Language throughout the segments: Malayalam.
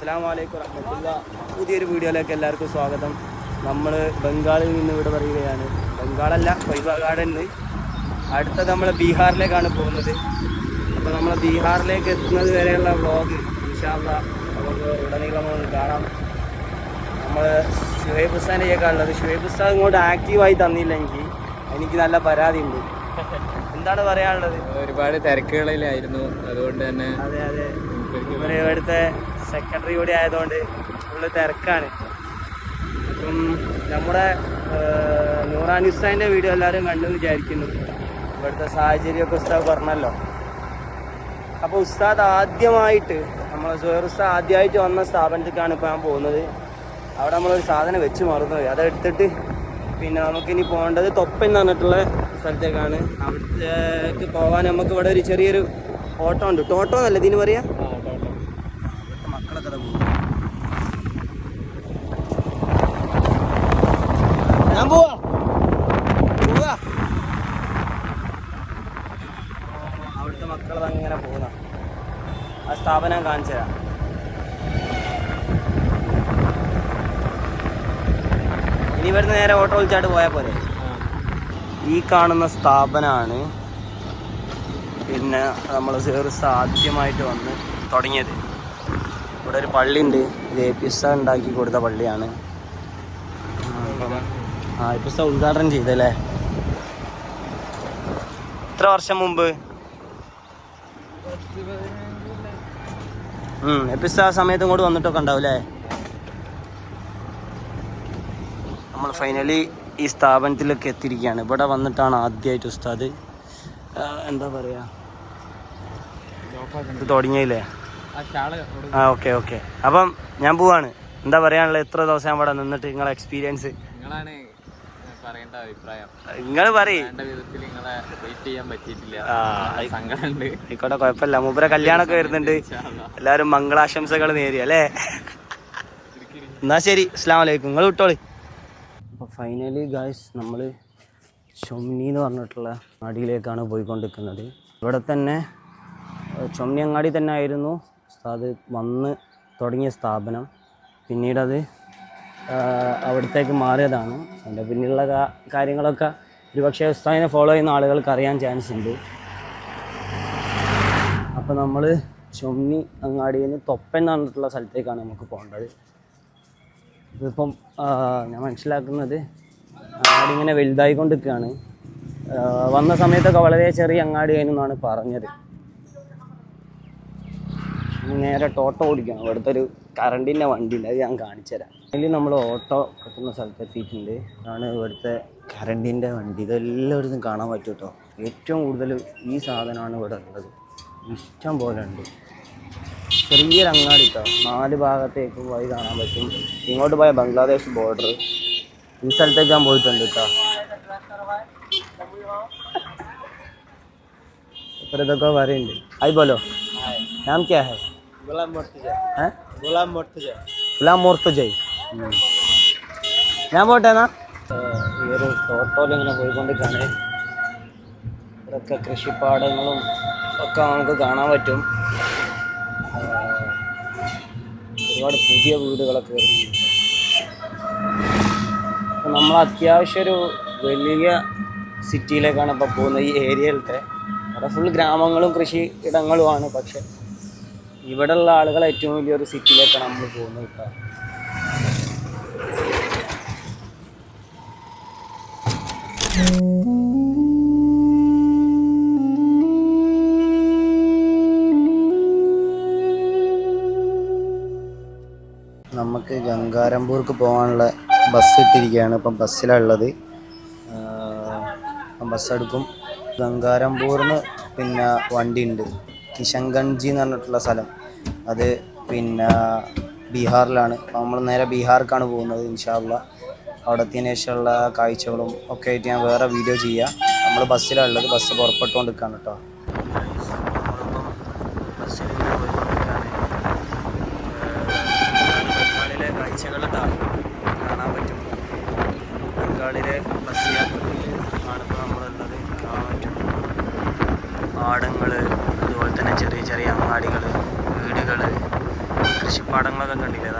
അസ്സാം വലൈക്കും വറഹമത്തുള്ള. പുതിയൊരു വീഡിയോയിലേക്ക് എല്ലാവർക്കും സ്വാഗതം. നമ്മൾ ബംഗാളിൽ നിന്ന് ഇവിടെ പറയുകയാണ് ബംഗാളല്ല വൈബാഗാർഡിൽ നിന്ന് അടുത്ത നമ്മൾ ബീഹാറിലേക്കാണ് പോകുന്നത്. അപ്പോൾ നമ്മൾ ബീഹാറിലേക്ക് എത്തുന്നത് വരെയുള്ള വ്ളോഗ് ഇൻഷാല്ല നമുക്ക് ഉടനീളം കാണാം. നമ്മൾ ഷുഹേബ് ഉസ്താനെയൊക്കെ ഉള്ളത് ഷുഹേബ് ഹുസാൻ ഇങ്ങോട്ട് ആക്റ്റീവായി തന്നില്ലെങ്കിൽ എനിക്ക് നല്ല പരാതിയുണ്ട്. എന്താണ് പറയാനുള്ളത്? ഒരുപാട് തിരക്കുകളിലായിരുന്നു. അതുകൊണ്ട് തന്നെ അതെ അതെ. ഇവർ ഇവിടുത്തെ സെക്രട്ടറി കൂടി ആയതുകൊണ്ട് ഫുള്ള് തിരക്കാണ്. അപ്പം നമ്മുടെ നൂറാനുസ്താന്റെ വീഡിയോ എല്ലാവരും കണ്ടു വിചാരിക്കുന്നു. ഇവിടുത്തെ സാഹചര്യമൊക്കെ ഉസ്താദ് പറഞ്ഞല്ലോ. അപ്പോൾ ഉസ്താദ് ആദ്യമായിട്ട് നമ്മൾ സുഹർ ഉസ്താദ് ആദ്യമായിട്ട് വന്ന സ്ഥാപനത്തിലേക്കാണ് ഇപ്പോൾ ഞാൻ പോകുന്നത്. അവിടെ നമ്മളൊരു സാധനം വെച്ച് മറന്നുപോയി അതെടുത്തിട്ട് പിന്നെ നമുക്കിനി പോകേണ്ടത് തൊപ്പൻ എന്ന് പറഞ്ഞിട്ടുള്ള സ്ഥലത്തേക്കാണ്. അവിടത്തേക്ക് പോകാൻ നമുക്ക് ഇവിടെ ഒരു ചെറിയൊരു ഓട്ടോ ഉണ്ട്. ടോട്ടോ എന്നല്ല ഇതിന് പറയാ? അവിടുത്തെ മക്കൾ അങ്ങനെ പോകുന്ന. ആ സ്ഥാപനം കാണിച്ചു തരാം. ഇനി ഇവിടുന്ന് നേരെ ഓട്ടോ വിളിച്ചാട്ട് പോയാൽ പോരെ. ഈ കാണുന്ന സ്ഥാപനമാണ് പിന്നെ നമ്മൾ സേർസ് ആദ്യമായിട്ട് വന്ന് തുടങ്ങിയത്. ഇവിടെ ഒരു പള്ളിയുണ്ട്. ഇത് എ പി എസ് ഉണ്ടാക്കി കൊടുത്ത പള്ളിയാണ്. ആ എ പി എസ് ഉദ്ഘാടനം ചെയ്തല്ലേ? എത്ര വർഷം മുമ്പ് എ പി എസ് ആ സമയത്ത് ഇങ്ങോട്ട് വന്നിട്ടൊക്കെ ഉണ്ടാവും അല്ലേ നമ്മൾ ഫൈനലി ഈ സ്ഥാപനത്തിലൊക്കെ എത്തിയിരിക്കുകയാണ്. ഇവിടെ വന്നിട്ടാണ് ആദ്യമായിട്ട് ഉസ്താദ് എന്താ പറയുക ഇത് തുടങ്ങിയില്ലേ? ആ ഓക്കെ ഓക്കെ അപ്പം ഞാൻ പോവാണ്. എന്താ പറയാനുള്ളത്? എത്ര ദിവസം ഞാൻ ഇവിടെ നിന്നിട്ട് നിങ്ങളെ എക്സ്പീരിയൻസ് നിങ്ങളാണ് ആ, സങ്കടമുണ്ട്. ആയിക്കോട്ടെ കുഴപ്പമില്ല. മൂപ്പര കല്യാണമൊക്കെ വരുന്നുണ്ട്. എല്ലാവരും മംഗളാശംസകൾ നേരി അല്ലേ? എന്നാ ശരി. അസ്ലാം വലൈക്കും നിങ്ങൾ വിട്ടോളി. അപ്പോൾ ഫൈനലി ഗായ്സ് നമ്മൾ ചൊമ്നി എന്ന് പറഞ്ഞിട്ടുള്ള അങ്ങാടിയിലേക്കാണ് പോയിക്കൊണ്ടിരിക്കുന്നത്. ഇവിടെ തന്നെ ചൊമ്നി അങ്ങാടി തന്നെ ആയിരുന്നു. അത് വന്ന് തുടങ്ങിയ സ്ഥാപനം. പിന്നീടത് അവിടത്തേക്ക് മാറിയതാണ്. അതിന്റെ പിന്നിലുള്ള കാര്യങ്ങളൊക്കെ ഒരുപക്ഷെ ഉസ്താദിനെ ഫോളോ ചെയ്യുന്ന ആളുകൾക്ക് അറിയാൻ ചാൻസ് ഉണ്ട്. അപ്പോൾ നമ്മൾ ചൊമ്മി അങ്ങാടിയിൽ നിന്ന് തൊപ്പൻ എന്ന് പറഞ്ഞിട്ടുള്ള സ്ഥലത്തേക്കാണ് നമുക്ക് പോകേണ്ടത്. ഇതിപ്പം ഞാൻ മനസ്സിലാക്കുന്നത് അങ്ങാടി ഇങ്ങനെ വലുതായിക്കൊണ്ടിരിക്കുകയാണ്. വന്ന സമയത്തൊക്കെ വളരെ ചെറിയ അങ്ങാടി ആയിരുന്നാണ് പറഞ്ഞത്. നേരെ ടോട്ടോ ഓടിക്കണം. ഇവിടുത്തെ ഒരു കറണ്ടിന്റെ വണ്ടി ഉണ്ട് അത് ഞാൻ കാണിച്ചു തരാം അതിൽ നമ്മൾ ഓട്ടോ കിട്ടുന്ന സ്ഥലത്ത് എത്തിയിട്ടുണ്ട്. ആണ് ഇവിടുത്തെ കറണ്ടിന്റെ വണ്ടി. ഇതെല്ലായിടത്തും കാണാൻ പറ്റും കേട്ടോ ഏറ്റവും കൂടുതൽ ഈ സാധനമാണ് ഇവിടെ ഉള്ളത്. ഇഷ്ടം പോലെ ഉണ്ട്. ചെറിയൊരു അങ്ങാടി കേട്ടോ നാല് ഭാഗത്തേക്കും പോയി കാണാൻ പറ്റും. ഇങ്ങോട്ട് പോയ ബംഗ്ലാദേശ് ബോർഡർ ഈ സ്ഥലത്തേക്ക് ഞാൻ പോയിട്ടുണ്ട് കേട്ടോ ഇപ്പം ഇതൊക്കെ പറയുന്നുണ്ട്. ആയി പോലോ നാം ക്യാ ഹൈ ഗുലാം മുർത്തജ. ഗുലാം മുർത്തജ. ഗുലാം മുർത്തജയ്. ഞാൻ പോട്ടെ ഈ ഒരു ടോട്ടോയിൽ ഇങ്ങനെ പോയിക്കൊണ്ടിരിക്കുകയാണ് ഇവിടെയൊക്കെ കൃഷിപ്പാടങ്ങളും ഒക്കെ നമുക്ക് കാണാൻ പറ്റും. ഒരുപാട് പുതിയ വീടുകളൊക്കെ വരുന്നുണ്ട്. നമ്മൾ അത്യാവശ്യം ഒരു വലിയ സിറ്റിയിലേക്കാണ് ഇപ്പോൾ പോകുന്നത് ഈ ഏരിയയിലത്തെ. അവിടെ ഫുൾ ഗ്രാമങ്ങളും കൃഷി ഇടങ്ങളുമാണ്. പക്ഷെ ഇവിടെയുള്ള ആളുകൾ ഏറ്റവും വലിയൊരു സിറ്റിയിലേക്കാണ് നമ്മൾ പോകുന്നത് കേട്ടോ നമുക്ക് ഗംഗാരംപൂർക്ക് പോകാനുള്ള ബസ് ഇട്ടിരിക്കുകയാണ്. ഇപ്പം ബസ്സിലുള്ളത് ബസ് എടുക്കും. ഗംഗാരംപൂർന്ന് പിന്നെ വണ്ടി ഉണ്ട് കിഷൻഗഞ്ചി എന്ന് പറഞ്ഞിട്ടുള്ള സ്ഥലം. അത് പിന്നെ ബീഹാറിലാണ്. നമ്മൾ നേരെ ബീഹാർക്കാണ് പോകുന്നത് ഇൻഷാല്ല അവിടെ ശേഷമുള്ള കാഴ്ചകളും ഒക്കെ ആയിട്ട് ഞാൻ വേറെ വീഡിയോ ചെയ്യാം. നമ്മൾ ബസ്സിലാണ് ഉള്ളത് ബസ് പുറപ്പെട്ടുകൊണ്ടിരിക്കുകയാണ് കേട്ടോ. ബംഗാളിലെ അതുപോലെ തന്നെ ചെറിയ ചെറിയ അങ്ങാടികൾ വീടുകൾ കൃഷിപ്പാടങ്ങളൊക്കെ പാടങ്ങളൊക്കെ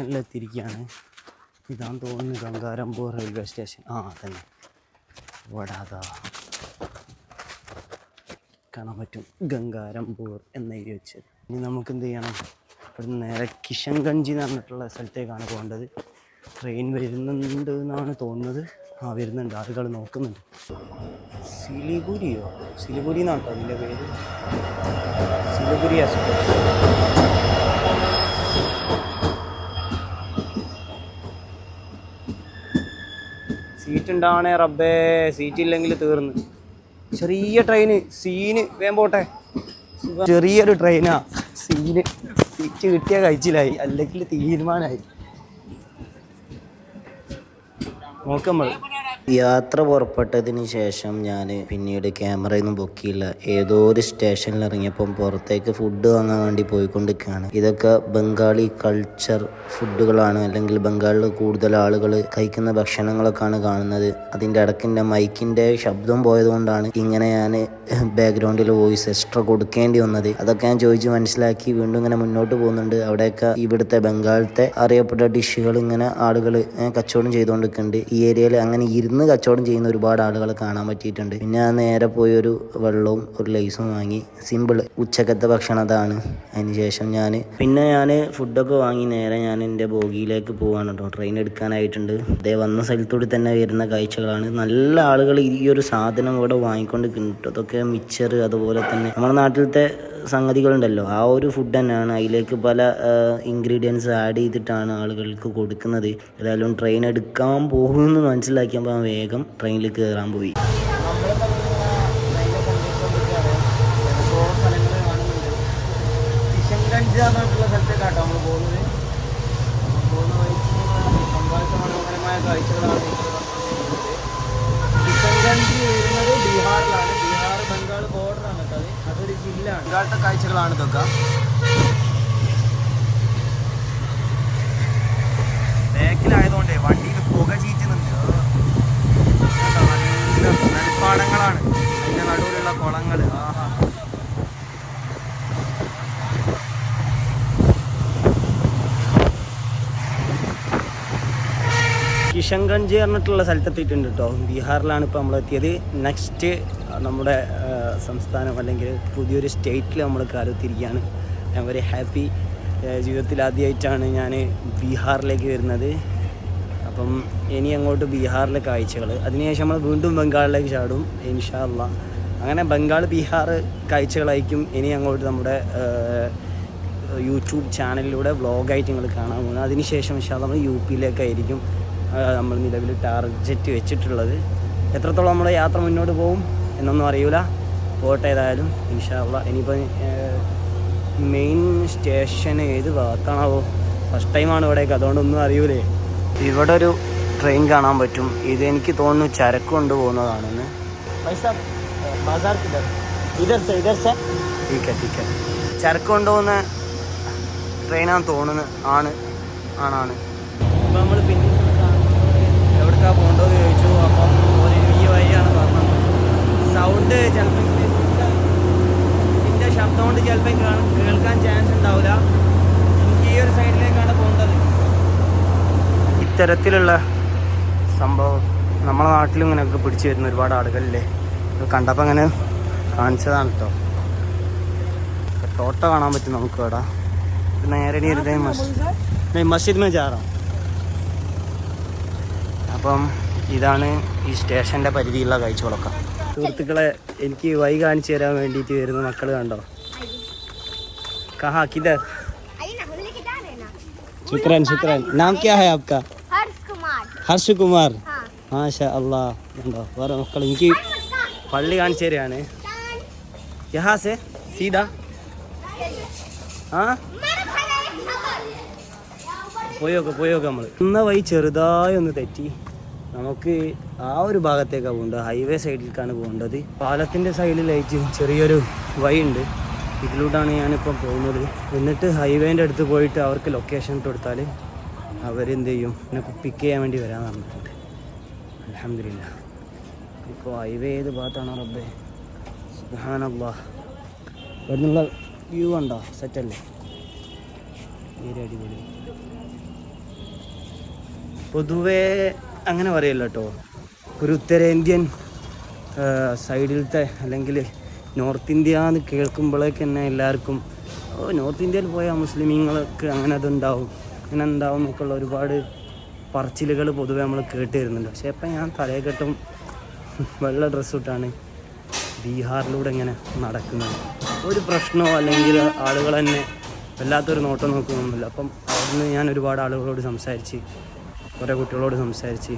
എത്തിയിരിക്കുകയാണ് ഇതാന്ന് തോന്നുന്നു ഗംഗാരംപൂർ റെയിൽവേ സ്റ്റേഷൻ. ആ തന്നെ വടാതാ കാണാൻ പറ്റും ഗംഗാരംപൂർ എന്ന ഏരിയ വെച്ചത് ഇനി നമുക്ക് എന്ത് ചെയ്യണം? ഇവിടുന്ന് നേരെ കിഷൻഗഞ്ച് എന്ന് പറഞ്ഞിട്ടുള്ള സ്ഥലത്തേക്കാണ് പോകേണ്ടത്. ട്രെയിൻ വരുന്നുണ്ട് എന്നാണ് തോന്നുന്നത്. ആ വരുന്നുണ്ട്. ആളുകൾ നോക്കുന്നുണ്ട്. സിലിഗുരിയോ? സിലിഗുരി എന്നാണ് കേട്ടോ അതിന്റെ പേര്. സിലിഗുരി എക്സ്പ്രസ് സീറ്റ് ഉണ്ടാവണേ റബ്ബേ സീറ്റ് ഇല്ലെങ്കിൽ തീർന്ന്. ചെറിയ ട്രെയിന് സീന് വേം പോട്ടെ. ചെറിയൊരു ട്രെയിനാ സീന് സീറ്റ് കിട്ടിയ കഴിച്ചിലായി അല്ലെങ്കിൽ തീരുമാനമായി നോക്കമ്മൾ യാത്ര പുറപ്പെട്ടതിന് ശേഷം ഞാൻ പിന്നീട് ക്യാമറയൊന്നും ചെയ്യില്ല. ഏതോ ഒരു സ്റ്റേഷനിൽ ഇറങ്ങിയപ്പം പുറത്തേക്ക് ഫുഡ് വാങ്ങാൻ വേണ്ടി പോയിക്കൊണ്ടിരിക്കുകയാണ്. ഇതൊക്കെ ബംഗാളി കൾച്ചർ ഫുഡുകളാണ് അല്ലെങ്കിൽ ബംഗാളിൽ കൂടുതൽ ആളുകൾ കഴിക്കുന്ന ഭക്ഷണങ്ങളൊക്കെയാണ് കാണുന്നത്. അതിന്റെ ഇടയ്ക്കിന്റെ മൈക്കിന്റെ ശബ്ദം പോയതുകൊണ്ടാണ് ഇങ്ങനെ ഞാൻ ബാക്ക്ഗ്രൗണ്ടിൽ വോയിസ് എക്സ്ട്രാ കൊടുക്കേണ്ടി വന്നത്. അതൊക്കെ ഞാൻ ചോദിച്ച് മനസ്സിലാക്കി വീണ്ടും ഇങ്ങനെ മുന്നോട്ട് പോകുന്നുണ്ട്. അവിടെയൊക്കെ ഇവിടുത്തെ ബംഗാളത്തെ അറിയപ്പെട്ട ഡിഷുകൾ ഇങ്ങനെ ആളുകൾ കച്ചവടം ചെയ്തുകൊണ്ടിരിക്കുന്നുണ്ട്. ഈ ഏരിയയിൽ അങ്ങനെ ഇരുന്ന് കച്ചവടം ചെയ്യുന്ന ഒരുപാട് ആളുകൾ കാണാൻ പറ്റിയിട്ടുണ്ട്. പിന്നെ നേരെ പോയി ഒരു വെള്ളവും ഒരു ലൈസും വാങ്ങി. സിമ്പിൾ ഉച്ചക്കത്തെ ഭക്ഷണം അതാണ്. അതിനുശേഷം ഞാൻ പിന്നെ ഞാൻ ഫുഡൊക്കെ വാങ്ങി നേരെ ഞാൻ എന്റെ ബോഗിയിലേക്ക് പോവാണ് കേട്ടോ. ട്രെയിൻ എടുക്കാനായിട്ടുണ്ട്. അതേ വന്ന സ്ഥലത്തൂടി തന്നെ വരുന്ന കാഴ്ചകളാണ്. നല്ല ആളുകൾ ഈ ഒരു സാധനം ഇവിടെ വാങ്ങിക്കൊണ്ട് കിട്ടും. അതൊക്കെ മിക്സർ അതുപോലെ തന്നെ. നമ്മുടെ നാട്ടിലത്തെ സംഗതികളുണ്ടല്ലോ. ആ ഒരു ഫുഡ് തന്നെയാണ്. അതിലേക്ക് പല ഇൻഗ്രീഡിയൻസ് ആഡ് ചെയ്തിട്ടാണ് ആളുകൾക്ക് കൊടുക്കുന്നത്. ഏതായാലും ട്രെയിൻ എടുക്കാൻ പോകുമെന്ന് മനസ്സിലാക്കിയപ്പോൾ വേഗം ട്രെയിനിൽ കയറാൻ പോയി. കിഷൻഗഞ്ച് എന്നുള്ള സ്ഥലത്തേക്കാട്ടോ നമ്മൾ പോകുന്നത് നമ്മൾ പോകുന്ന വഴിക്ക് പങ്കാളിത്ത മനോഹരമായ കാഴ്ചകളാണ് നിങ്ങൾ കണ്ടുകൊണ്ടിരിക്കുന്നത്. കിഷൻഗഞ്ച് വരുന്നത് ബീഹാറിലാണ് ബീഹാർ ബംഗാൾ ബോർഡറാണ് കേട്ടോ അത് അതൊരു ജില്ലയാണ് ബംഗാളത്തെ കാഴ്ചകളാണ് ഇതൊക്കെ. ബാക്കിലായതുകൊണ്ടേ വണ്ടിയിൽ പുക ചീറ്റുന്നുണ്ട്. നല്ല നെൽപ്പാടങ്ങളാണ്. അതിന്റെ നടുവിലുള്ള കുളങ്ങൾ ആഹാ. കിഷൻഗഞ്ച് പറഞ്ഞിട്ടുള്ള സ്ഥലത്തെത്തിയിട്ടുണ്ട് കേട്ടോ ബീഹാറിലാണ് ഇപ്പോൾ നമ്മൾ എത്തിയത് നെക്സ്റ്റ് നമ്മുടെ സംസ്ഥാനം അല്ലെങ്കിൽ പുതിയൊരു സ്റ്റേറ്റിൽ നമ്മൾ കാലത്തിരിക്കുകയാണ്. ഞാൻ വെരി ഹാപ്പി ജീവിതത്തിൽ ആദ്യമായിട്ടാണ് ഞാൻ ബീഹാറിലേക്ക് വരുന്നത്. അപ്പം ഇനി അങ്ങോട്ട് ബീഹാറിലെ കാഴ്ചകൾ. അതിനുശേഷം നമ്മൾ വീണ്ടും ബംഗാളിലേക്ക് ചാടും ഇൻഷാല്ല അങ്ങനെ ബംഗാൾ ബീഹാർ കാഴ്ചകളായിരിക്കും ഇനി അങ്ങോട്ട് നമ്മുടെ യൂട്യൂബ് ചാനലിലൂടെ വ്ളോഗായിട്ട് നിങ്ങൾ കാണാൻ പോകുന്നത്. അതിനുശേഷം ഇൻഷാ നമ്മൾ യു പിയിലേക്കായിരിക്കും നമ്മൾ നിലവിൽ ടാർഗറ്റ് വെച്ചിട്ടുള്ളത്. എത്രത്തോളം നമ്മൾ യാത്ര മുന്നോട്ട് പോകും എന്നൊന്നും അറിയില്ല പോട്ടെ ഏതായാലും ഇൻഷാള്ള ഇനിയിപ്പോൾ മെയിൻ സ്റ്റേഷൻ ഏത് ഭാഗത്താണാവോ? ഫസ്റ്റ് ടൈമാണ് ഇവിടേക്ക് അതുകൊണ്ടൊന്നും അറിയൂലേ. ഇവിടെ ഒരു ട്രെയിൻ കാണാൻ പറ്റും. ഇത് എനിക്ക് തോന്നുന്നു ചരക്ക് കൊണ്ടുപോകുന്നതാണെന്ന് ചരക്ക് കൊണ്ടുപോകുന്ന ട്രെയിനാണ് തോന്നുന്നു ആണ് ആണാണ്. ഇപ്പം നമ്മൾ പിന്നെ എവിടേക്കാ പോകേണ്ടതെന്ന് ചോദിച്ചു അപ്പം ഒരു ഈ വഴിയാണ് പറഞ്ഞത് സൗണ്ട് ചിലപ്പോൾ ഇതിന്റെ ശബ്ദം കൊണ്ട് ചിലപ്പോൾ കേൾക്കാൻ ചാൻസ് ഉണ്ടാവില്ല എനിക്ക് ഈ ഒരു സൈഡിലേക്കാണ് പോകേണ്ടത് ഇത്തരത്തിലുള്ള സംഭവം നമ്മളെ നാട്ടിലും ഇങ്ങനെയൊക്കെ പിടിച്ചു വരുന്ന ഒരുപാട് ആളുകളില്ലേ? കണ്ടപ്പോൾ അങ്ങനെ കാണിച്ചതാണ് കേട്ടോ തോട്ട കാണാൻ പറ്റും നമുക്ക് ഇവിടെ. നേരെ മസ്ജിദ് മസ്ജിദ് അപ്പം ഇതാണ് ഈ സ്റ്റേഷന്റെ പരിധിയിലുള്ള കാഴ്ചകളൊക്കെ. സുഹൃത്തുക്കളെ എനിക്ക് വൈ കാണിച്ചു തരാൻ വേണ്ടിയിട്ട് വരുന്ന മക്കൾ കണ്ടോ? കഹാ കിതർ. ശുക്രൻ ശുക്രൻ. നാം ക്യാ ഹൈ ആപ്കാ? ഹർഷ് കുമാർ മാഷ അള്ളാ ഉണ്ടോ വേറെ മക്കൾ എനിക്ക് പള്ളി കാണിച്ചേരാണ് തരികയാണ്. യഹാസെ സീത. ആ? പോയോക്കെ പോയോക്കെ നമ്മൾ ഇന്ന വഴി ചെറുതായി ഒന്ന് തെറ്റി. നമുക്ക് ആ ഒരു ഭാഗത്തേക്കാണ് പോകേണ്ടത്. ഹൈവേ സൈഡിലേക്കാണ് പോകേണ്ടത്. പാലത്തിന്റെ സൈഡിലായിട്ട് ചെറിയൊരു വഴി ഉണ്ട്. ഇതിലൂടെയാണ് ഞാനിപ്പം പോകുന്നത്. എന്നിട്ട് ഹൈവേന്റെ അടുത്ത് പോയിട്ട് അവർക്ക് ലൊക്കേഷൻ ഇട്ട് കൊടുത്താൽ അവരെന്ത് ചെയ്യും? എന്നെ പിക്ക് ചെയ്യാൻ വേണ്ടി വരാൻ പറഞ്ഞിട്ടുണ്ട്. അലഹമില്ല ഇപ്പോൾ ഹൈവേ ഏത് ഭാഗത്താണോ റബ്ബേ? സുഹാനല്ലാ ഇവിടുന്നുള്ള വ്യൂ ഉണ്ടോ സെറ്റല്ലേ തീരെ അടിപൊളി. പൊതുവേ അങ്ങനെ പറയല്ല കേട്ടോ ഒരു ഉത്തരേന്ത്യൻ സൈഡിലത്തെ അല്ലെങ്കിൽ നോർത്ത് ഇന്ത്യ എന്ന് കേൾക്കുമ്പോഴേക്ക് തന്നെ എല്ലാവർക്കും ഓ നോർത്ത് ഇന്ത്യയിൽ പോയ മുസ്ലിമീങ്ങൾക്ക് അങ്ങനെ അതുണ്ടാവും. അങ്ങനെ എന്താവും എന്നൊക്കെയുള്ള ഒരുപാട് പറച്ചിലുകൾ പൊതുവെ നമ്മൾ കേട്ട് വരുന്നുണ്ട് പക്ഷേ ഇപ്പം ഞാൻ തലയെക്കെട്ടും വെള്ള ഡ്രസ്സ് ഇട്ടാണ് ബീഹാറിലൂടെ ഇങ്ങനെ നടക്കുന്നത്. ഒരു പ്രശ്നമോ അല്ലെങ്കിൽ ആളുകൾ തന്നെ വല്ലാത്തൊരു നോട്ടം നോക്കുന്നൊന്നുമില്ല അപ്പം അവിടുന്ന് ഞാൻ ഒരുപാട് ആളുകളോട് സംസാരിച്ച് കുറേ കുട്ടികളോട് സംസാരിച്ച്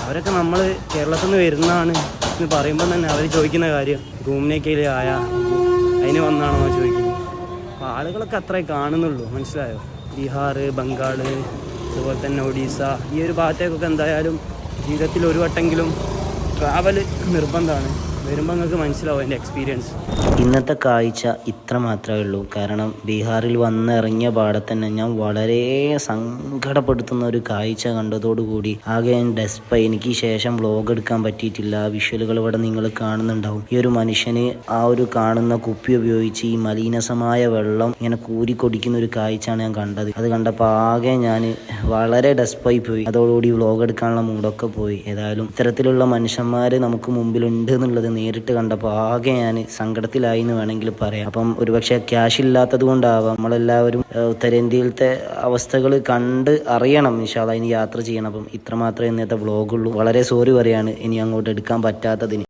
അവരൊക്കെ നമ്മൾ കേരളത്തിൽ നിന്ന് വരുന്നതാണ് എന്ന് പറയുമ്പോൾ തന്നെ അവർ ചോദിക്കുന്ന കാര്യം ഗൂമിനേക്കയിൽ ആയ അതിന് വന്നാണോ ചോദിക്കുന്നത് അപ്പോൾ ആളുകളൊക്കെ അത്രേ കാണുന്നുള്ളൂ. മനസ്സിലായോ? ബീഹാർ ബംഗാൾ അതുപോലെ തന്നെ ഒഡീസ. ഈ ഒരു ഭാഗത്തേക്കൊക്കെ എന്തായാലും ജീവിതത്തിൽ ഒരു വട്ടെങ്കിലും ട്രാവൽ നിർബന്ധമാണ്. വരുമ്പോൾ നിങ്ങൾക്ക് മനസ്സിലാവും എന്റെ എക്സ്പീരിയൻസ് ഇന്നത്തെ കാഴ്ച ഇത്ര മാത്രമേ ഉള്ളൂ. കാരണം ബീഹാറിൽ വന്നിറങ്ങിയ പാടെ തന്നെ ഞാൻ വളരെ സങ്കടപ്പെടുത്തുന്ന ഒരു കാഴ്ച കണ്ടതോടുകൂടി ആകെ ഡെസ്പ എനിക്ക് ശേഷം വ്ലോഗ് എടുക്കാൻ പറ്റിയിട്ടില്ല. വിഷ്വലുകൾ ഇവിടെ നിങ്ങൾ കാണുന്നുണ്ടാവും. ഈ ഒരു മനുഷ്യന് ആ ഒരു കാണുന്ന കുപ്പി ഉപയോഗിച്ച് ഈ മലീനസമായ വെള്ളം ഇങ്ങനെ കൂരിക്കൊടിക്കുന്ന ഒരു കാഴ്ചയാണ് ഞാൻ കണ്ടത്. അത് കണ്ടപ്പോൾ ആകെ ഞാൻ വളരെ ഡെസ്പായി പോയി. അതോടുകൂടി വ്ലോഗ് എടുക്കാനുള്ള മൂടൊക്കെ പോയി. ഏതായാലും ഇത്തരത്തിലുള്ള മനുഷ്യന്മാർ നമുക്ക് മുമ്പിലുണ്ട് എന്നുള്ളത് നേരിട്ട് കണ്ടപ്പോൾ ആകെ ഞാൻ സങ്കടത്തിലായി എന്ന് വേണമെങ്കിൽ പറയാം. അപ്പം ഒരുപക്ഷെ ക്യാഷ് ഇല്ലാത്തത് കൊണ്ടാവാം. നമ്മളെല്ലാവരും ഉത്തരേന്ത്യയിലത്തെ അവസ്ഥകൾ കണ്ട് അറിയണം ഇൻഷാല്ല ഇനി യാത്ര ചെയ്യണം. അപ്പം ഇത്രമാത്രമേ ഇന്നത്തെ വ്ളോഗുള്ളൂ വളരെ സോറി പറയാണ്. ഇനി അങ്ങോട്ട് എടുക്കാൻ പറ്റാത്തതിന്.